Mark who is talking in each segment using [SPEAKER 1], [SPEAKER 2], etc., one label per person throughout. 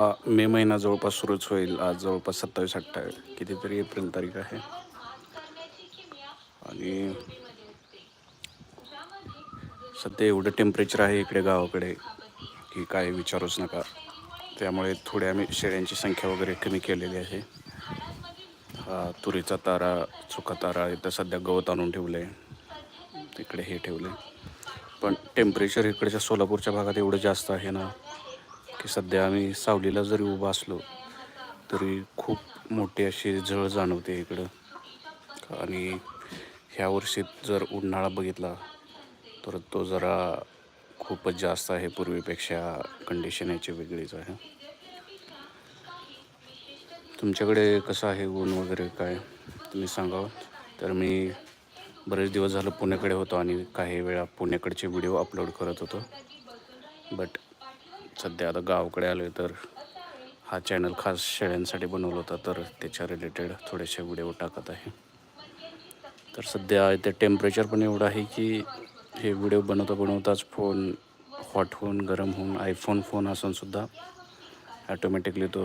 [SPEAKER 1] मे महिना जवळपास सुरूच होईल. आज जवळपास सत्तावीस अठ्ठावीस कितीतरी एप्रिल तारीख आहे. आणि सध्या एवढं टेम्परेचर आहे इकडे गावाकडे की काय विचारूच नका. त्यामुळे थोड्या आम्ही शेळ्यांची संख्या वगैरे कमी केलेली आहे. हा तुरीचा तारा चुका तारा इथं सध्या गवत आणून ठेवलं आहे तिकडे हे ठेवलं आहे पण टेम्परेचर इकडच्या सोलापूरच्या भागात एवढं जास्त आहे ना की सध्या आम्ही सावलीला जरी उभा असलो तरी खूप मोठी अशी झळ जाणवते इकडं. आणि ह्या वर्षीत जर उन्हाळा बघितला तर तो जरा खूपच जास्त आहे. पूर्वीपेक्षा कंडिशन याची वेगळीच आहे. तुमच्याकडे कसं आहे? ऊन वगैरे काय? तुम्ही सांगावं? तर मी बरेच दिवस झालं पुण्याकडे होतो आणि काही वेळा पुण्याकडचे व्हिडिओ अपलोड करत होतो. बट सध्या आता गावाकडे आलो आहे तर हा चॅनल खास शेळ्यांसाठी बनवला होता तर त्याच्या रिलेटेड थोडेसे व्हिडिओ टाकत आहे. तर सध्या इथे टेम्परेचर पण एवढं आहे की हे व्हिडिओ बनवता बनवताच फोन हॉट होऊन गरम होऊन आयफोन फोन असूनसुद्धा ॲटोमॅटिकली तो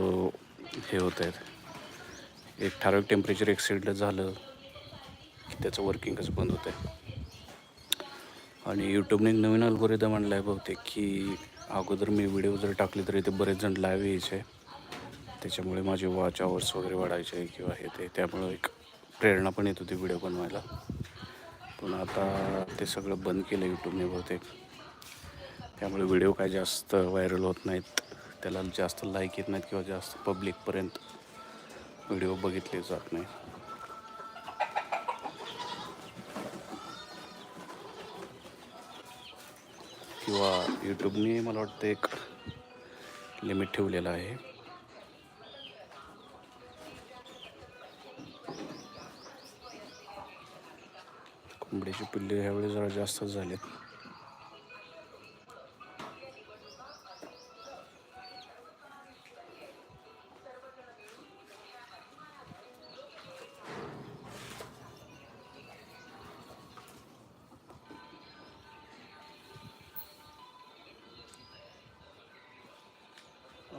[SPEAKER 1] हे होत आहेत एक ठराविक टेम्परेचर एक्सिड झालं की त्याचं वर्किंगच बंद होतं आहे आणि यूट्यूबने एक नवीन अल्गोरिदम आणला आहे बहुतेक की अगोदर मी व्हिडिओ जर टाकले तरी ते बरेच जण लाईव्ह यायचे. त्याच्यामुळे माझे वॉच आवर्स वगैरे वाढायचे किंवा हे ते. त्यामुळं एक प्रेरणा पण येत होती व्हिडिओ बनवायला. पण आता ते सगळं बंद केलं यूट्यूबने बहुतेक. त्यामुळे व्हिडिओ काय जास्त व्हायरल होत नाहीत. त्याला जास्त लाईक येत नाहीत किंवा जास्त पब्लिकपर्यंत व्हिडिओ बघितले जात नाही किंवा यूट्यूबने मला वाटतं एक लिमिट ठेवलेलं आहे. कोंबडीची पिल्ले ह्यावेळी जरा जास्तच झालेत.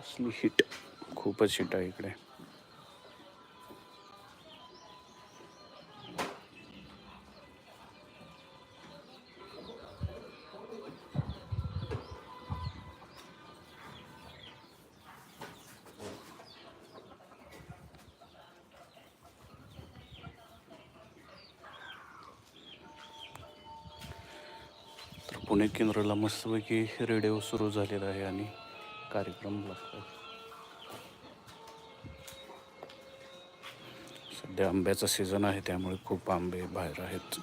[SPEAKER 1] असली हिट खूपच हिट आहे इकडे. तर पुणे केंद्राला मस्तपैकी रेडिओ सुरू झालेला आहे आणि कार्यक्रम लागतो सध्या आंब्याचा सीझन आहे त्यामुळे खूप आंबे बाहेर आहेत.